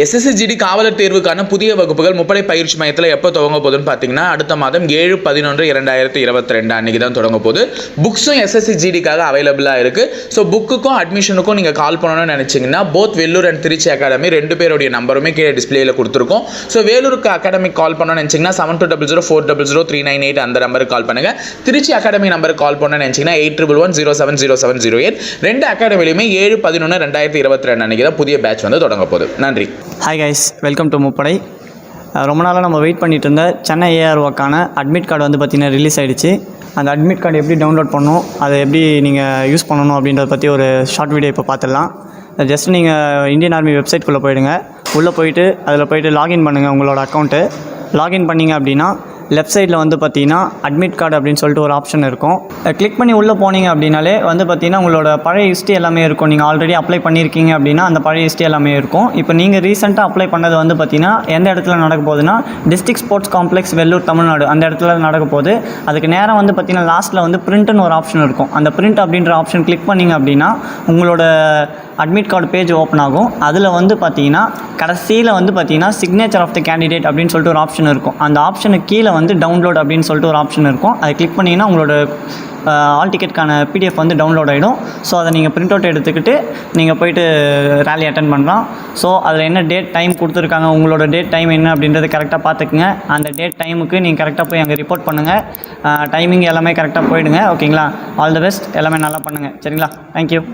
SSC GD காவலர் தேர்வுக்கான புதிய வகுப்புகள் முப்படை பயிற்சி மையத்தில் எப்போ தொடங்க போகுதுன்னு பார்த்தீங்கன்னா அடுத்த மாதம் ஏழு பதினொன்று இரண்டாயிரத்தி இருபத்தி ரெண்டு அன்றைக்கி தான் தொடங்க போகுது. புக்ஸும் எஸ்எஸ்சிஜிடிக்காக அவைலபிளாக இருக்குது ஸோ புக்குக்கும் அட்மிஷனுக்கும் நீங்கள் கால் பண்ணணும்னு நினச்சிங்கன்னா both Vellore and Trichy academy ரெண்டு பேருடைய நம்பருமே கீழே டிஸ்பிளேயில் கொடுத்துருக்கோம். ஸோ வேலூருக்கு அகாடமிக்கு கால் பண்ணணும்னு நினச்சிங்கன்னா seven two double zero four double zero three nine eight அந்த நம்பருக்கு கால் பண்ணுங்கள் திருச்சி அகாடமி நம்பருக்கு கால் பண்ணணும்னு நினச்சிங்கன்னா eight triple one zero seven zero seven zero eight ரெண்டு அகாடமிலையுமே ஏழு பதினொன்று ரெண்டாயிரத்தி இருபத்தி ரெண்டு அன்றைக்கி தான் புதிய பேட்ச் வந்து தொடங்க போகுது. நன்றி. ஹாய் கைஸ் வெல்கம் டு முப்படை ரொம்ப நாளாக நம்ம வெயிட் பண்ணிகிட்டு இருந்த சென்னை ஏஆர்ஓக்கான அட்மிட் கார்டு வந்து பார்த்திங்கன்னா ரிலீஸ் ஆகிடுச்சு அந்த அட்மிட் கார்டு எப்படி டவுன்லோட் பண்ணணும் அதை எப்படி நீங்கள் யூஸ் பண்ணணும் அப்படின்றத பற்றி ஒரு ஷார்ட் வீடியோ இப்போ பார்த்துடலாம் ஜஸ்ட் நீங்கள் இந்தியன் ஆர்மி வெப்சைட்குள்ளே போயிடுங்க. உள்ளே போயிட்டு அதில் போயிட்டு லாகின் பண்ணுங்கள் உங்களோட அக்கௌண்ட்டு லாகின் பண்ணீங்க அப்படின்னா லெஃப்ட் சைடில் வந்து பார்த்தீங்கன்னா அட்மிட் கார்டு அப்படின்னு சொல்லிட்டு ஒரு ஆப்ஷன் இருக்கும். கிளிக் பண்ணி உள்ளே போனீங்க அப்படின்னாலே வந்து பார்த்தீங்கன்னா உங்களோட பழைய ஹிஸ்ட்ரி எல்லாமே இருக்கும். நீங்கள் ஆல்ரெடி அப்ளை பண்ணியிருக்கீங்க அப்படின்னா அந்த பழைய ஹிஸ்ட்ரி எல்லாமே இருக்கும். இப்போ நீங்கள் ரீசெண்டாக அப்ளை பண்ணது வந்து பார்த்தீங்கன்னா எந்த இடத்துல நடக்க போகுதுன்னா district sports complex Vellore Tamil Nadu அந்த இடத்துல நடக்க போகுது. அதுக்கு நேரம் வந்து பார்த்தீங்கன்னா லாஸ்ட்டில் வந்து பிரிண்ட்னு ஒரு ஆப்ஷன் இருக்கும். அந்த பிரிண்ட் அப்படின்ற ஆப்ஷன் கிளிக் பண்ணீங்க அப்படின்னா உங்களோட அட்மிட் கார்டு பேஜ் ஓப்பன் ஆகும். அதில் வந்து பார்த்தீங்கன்னா கடைசியில் வந்து பார்த்தீங்கன்னா சிக்னேச்சர் ஆஃப் த கேண்டிடேட் அப்படின்னு சொல்லிட்டு ஒரு ஆப்ஷன் இருக்கும். அந்த ஆப்ஷனுக்கு கீழே வந்து டவுன்லோட் அப்படின்னு சொல்லிட்டு ஒரு ஆப்ஷன் இருக்கும். அதை கிளிக் பண்ணிங்கன்னா உங்களோட ஆல் டிக்கெட்கான பிடிஎஃப் வந்து டவுன்லோட் ஆகிடும் ஸோ அதை நீங்கள் பிரிண்ட் அவுட் எடுத்துக்கிட்டு நீங்கள் போயிட்டு ரேலி அட்டன் பண்ணலாம். ஸோ அதில் என்ன டேட் டைம் கொடுத்துருக்காங்க உங்களோட டேட் டைம் என்ன அப்படின்றத கரெக்டாக பார்த்துக்குங்க. அந்த டேட் டைமுக்கு நீங்கள் கரெக்டாக போய் அங்கே ரிப்போர்ட் பண்ணுங்கள் டைமிங் எல்லாமே கரெக்டாக போயிடுங்க. ஓகேங்களா ஆல் தி பெஸ்ட் எல்லாமே நல்லா பண்ணுங்கள் சரிங்களா? தேங்க்யூ